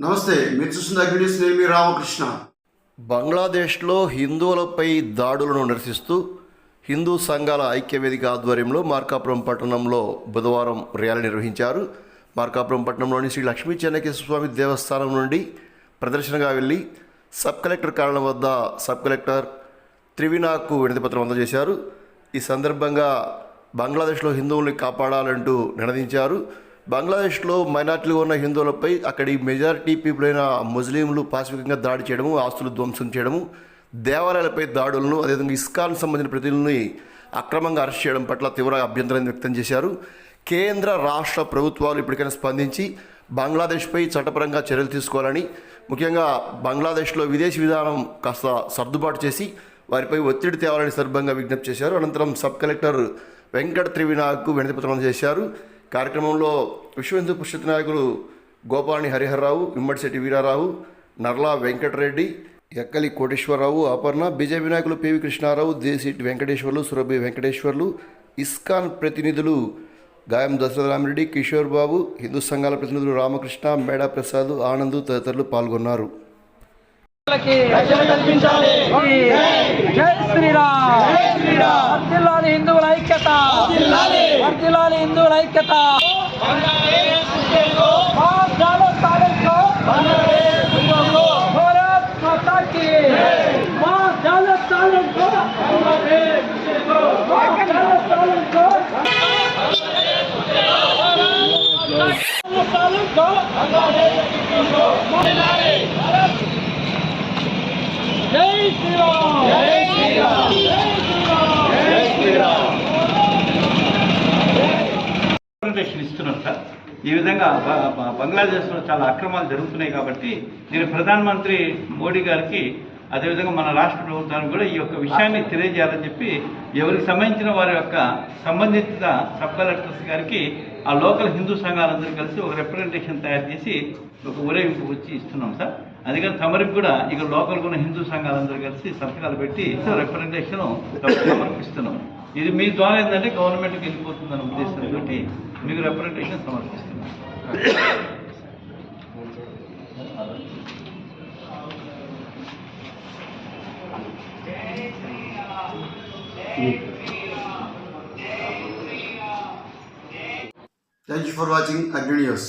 నమస్తే మీరు చూస్తున్న అగ్నిస్ నేను మీ రామకృష్ణ. బంగ్లాదేశ్లో హిందువులపై దాడులను నిరసిస్తూ హిందూ సంఘాల ఐక్యవేదిక ఆధ్వర్యంలో మార్కాపురం పట్టణంలో బుధవారం ర్యాలీ నిర్వహించారు. మార్కాపురం పట్టణంలోని శ్రీ లక్ష్మీ చెన్నకేశ్వర స్వామి దేవస్థానం నుండి ప్రదర్శనగా వెళ్ళి సబ్ కలెక్టర్ కారణం వద్ద సబ్ కలెక్టర్ త్రివినాకు వినతిపత్రం అందజేశారు. ఈ సందర్భంగా బంగ్లాదేశ్లో హిందువుల్ని కాపాడాలంటూ నినదించారు. బంగ్లాదేశ్లో మైనార్టీలుగా ఉన్న హిందువులపై అక్కడి మెజారిటీ పీపుల్ అయిన ముస్లింలు పాశ్వికంగా దాడి చేయడము ఆస్తులు ధ్వంసం చేయడము దేవాలయాలపై దాడులను అదేవిధంగా ఇస్కాన్ సంబంధించిన ప్రతినిధుల్ని అక్రమంగా అరెస్ట్ చేయడం పట్ల తీవ్ర అభ్యంతరాన్ని వ్యక్తం చేశారు. కేంద్ర రాష్ట్ర ప్రభుత్వాలు ఇప్పటికైనా స్పందించి బంగ్లాదేశ్పై చట్టపరంగా చర్యలు తీసుకోవాలని ముఖ్యంగా బంగ్లాదేశ్లో విదేశీ విధానం కాస్త సర్దుబాటు చేసి వారిపై ఒత్తిడి తేవాలని సందర్భంగా విజ్ఞప్తి చేశారు. అనంతరం సబ్ కలెక్టర్ వెంకట త్రివినాకు వినతిపత్రం చేశారు కార్యక్రమంలో విశ్వ హిందూ పరిషత్ నాయకులు గోపాని హరిహర్రావు ఇమ్మడిశెట్టి వీరారావు నర్లా వెంకటరెడ్డి ఎక్కలి కోటేశ్వరరావు అపర్ణ బీజేపీ నాయకులు పివి కృష్ణారావు దేశిటి వెంకటేశ్వర్లు సురభి వెంకటేశ్వర్లు ఇస్కాన్ ప్రతినిధులు గాయం దశరథరామిరెడ్డి కిషోర్ బాబు హిందూ సంఘాల ప్రతినిధులు రామకృష్ణ మేడా ప్రసాద్ ఆనంద్ తదితరులు పాల్గొన్నారు. హిందువుల ఐక్యత. ಜಿಲ್ಲಾಲಿ ಹಿಂದೂಗಳ ಐಕ್ಯತಾ जय श्री राम। जय श्री राम। जय श्री राम। ఈ విధంగా బంగ్లాదేశ్లో చాలా అక్రమాలు జరుగుతున్నాయి కాబట్టి నేను ప్రధానమంత్రి మోడీ గారికి అదేవిధంగా మన రాష్ట్ర ప్రభుత్వానికి కూడా ఈ యొక్క విషయాన్ని తెలియజేయాలని చెప్పి ఎవరికి సంబంధించిన వారి యొక్క సంబంధిత సబ్ కలెక్టర్స్ గారికి ఆ లోకల్ హిందూ సంఘాలందరూ కలిసి ఒక రిప్రజెంటేషన్ తయారు చేసి ఒక ఊరేగింపు వచ్చి ఇస్తున్నాం సార్. అందుకని తమరికి కూడా ఇక లోకల్ ఉన్న హిందూ సంఘాలందరూ కలిసి సంతకాలు పెట్టి రిప్రజెంటేషన్ సమర్పిస్తున్నాం. ఇది మీ ద్వారా ఏంటంటే గవర్నమెంట్కి వెళ్ళిపోతుందన్న ఉద్దేశంతో మీకు representation సమర్పిస్తున్నాం. Thank you for watching Agni news